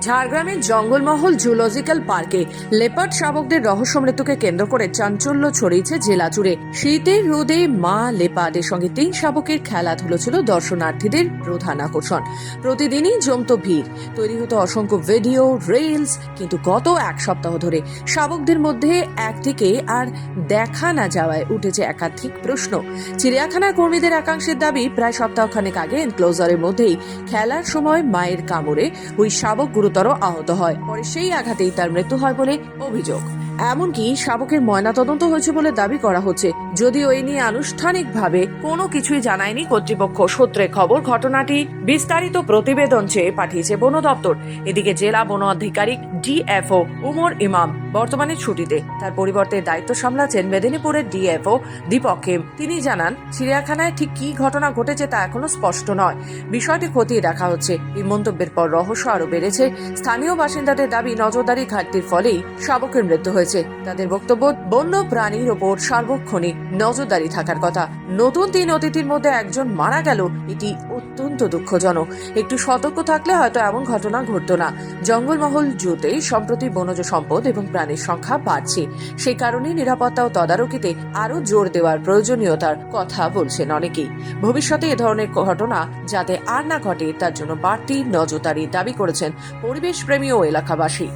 ঝাড়গ্রামের জঙ্গলমহল জুলজিক্যাল পার্কে লেপার্ড শাবকদের রহস্য মৃত্যুকে কেন্দ্র করে চাঞ্চল্য ছড়িয়েছে জেলা জুড়ে। শীতের রোদে মা লেপার্ডের সঙ্গে তিন শাবকের খেলাধুলো ছিল দর্শনার্থীদের প্রধান আকর্ষণ। প্রতিদিনই জমতো ভিড়। তৈরি হতো অসংখ্য ভিডিও, রিলস, কিন্তু গত এক সপ্তাহ ধরে শাবকদের মধ্যে একটিকে আর দেখা না যাওয়ায় উঠেছে একাধিক প্রশ্ন। চিড়িয়াখানার কর্মীদের একাংশের দাবি, প্রায় সপ্তাহখানেক আগে এনক্লোজারের মধ্যেই খেলার সময় মায়ের কামড়ে ওই শাবক গুরুতর আহত হয়। পরে সেই আঘাতেই তার মৃত্যু হয় বলে অভিযোগ। এমনকি শাবকের ময়নাতদন্ত হয়েছে বলে দাবি করা হচ্ছে। যদিও এই নিয়ে আনুষ্ঠানিকভাবে কোনো কিছুই জানায়নি কর্তৃপক্ষ। সূত্রে খবর, ঘটনাটি বিস্তারিত প্রতিবেদন চেয়ে পাঠিয়েছে বন দপ্তর। এদিকে জেলা বন আধিকারিক ডিএফও উমর ইমাম বর্তমানে ছুটিতে। তার পরিবর্তে দায়িত্ব সামলাচ্ছেন মেদিনীপুরের ডিএফও দীপক হেম। তিনি জানান, চিড়িয়াখানায় ঠিক কী ঘটনা ঘটেছে তা এখনও স্পষ্ট নয়। বিষয়টি খতিয়ে দেখা হচ্ছে। এই মন্তব্যের পর রহস্য আরও বেড়েছে। স্থানীয় বাসিন্দাদের দাবি, নজরদারি ঘাটতির ফলেই শাবকের মৃত্যু হয়েছে। তাদের বক্তব্য, বন্য প্রাণীর ওপর সার্বক্ষণিক নজরদারি থাকার কথা। নতুন তিন অতিথির মধ্যে একজন মারা গেল, এটি অত্যন্ত দুঃখজনক। একটু সতর্ক থাকলে হয়তো এমন ঘটনা ঘটতো না। জঙ্গলমহল জুতে সম্প্রতি বনজ সম্পদ এবং প্রাণীর সংখ্যা বাড়ছে। সেই কারণে নিরাপত্তা ও তদারকিতে আরও জোর দেওয়ার প্রয়োজনীয়তার কথা বলছেন অনেকেই। ভবিষ্যতে এ ধরনের ঘটনা যাতে আর না ঘটে, তার জন্য বাড়তি নজরদারির দাবি করেছেন পরিবেশ প্রেমী ও এলাকাবাসী।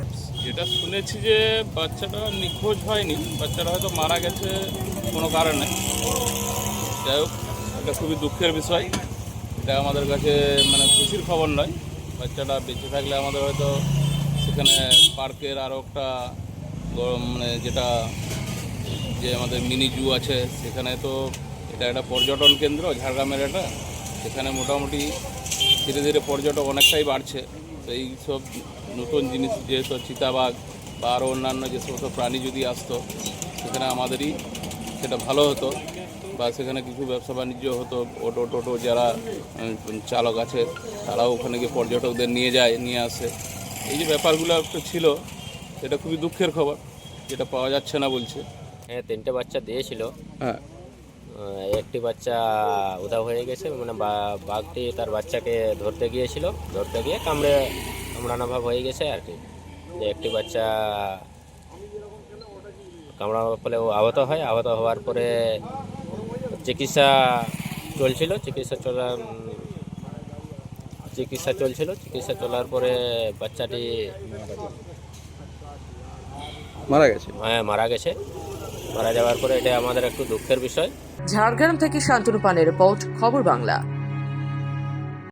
যেটা শুনেছি যে বাচ্চাটা নিখোঁজ হয়নি, বাচ্চাটা হয়তো মারা গেছে কোনো কারণে। যাই হোক, এটা খুবই দুঃখের বিষয়। এটা আমাদের কাছে মানে খুশির খবর নয়। বাচ্চাটা বেঁচে থাকলে আমাদের হয়তো সেখানে পার্কের আরও একটা মানে যেটা যে আমাদের মিনি জু আছে, সেখানে তো এটা একটা পর্যটন কেন্দ্র, ঝাড়গ্রামের এটা। সেখানে মোটামুটি ধীরে ধীরে পর্যটক অনেকটাই বাড়ছে। এই সব নতুন জিনিস যেসব চিতাবাঘ বা আরও অন্যান্য যে সমস্ত প্রাণী যদি আসতো সেখানে আমাদেরই সেটা ভালো হতো বা সেখানে কিছু ব্যবসা বাণিজ্য হতো অটো টোটো যারা চালক আছে তারাও ওখানে গিয়ে পর্যটকদের নিয়ে যায় নিয়ে আসে। এই যে ব্যাপারগুলো একটু ছিল সেটা খুবই দুঃখের খবর যেটা পাওয়া যাচ্ছে না বলছে। হ্যাঁ তিনটে বাচ্চা দিয়েছিল। হ্যাঁ। একটি বাচ্চা উধাও হয়ে গেছে মানে বা- বাঘটি তার বাচ্চাকে ধরতে গিয়েছিল ধরতে গিয়ে কামড়ে কামড়ানো ভাব হয়ে গেছে আর কি। যে একটি বাচ্চা কামড়ানোর ফলে ও আহত হয় আহত হওয়ার পরে চিকিৎসা চলছিল চিকিৎসা চলা উম, চিকিৎসা চলছিল চিকিৎসা চলার পরে বাচ্চাটি মারা গেছে? হ্যাঁ মারা গেছে। মারা যাওয়ার পরে এটা আমাদের একটু দুঃখের বিষয়। ঝাড়গ্রাম থেকে শান্তনু পানের রিপোর্ট, খবর বাংলা।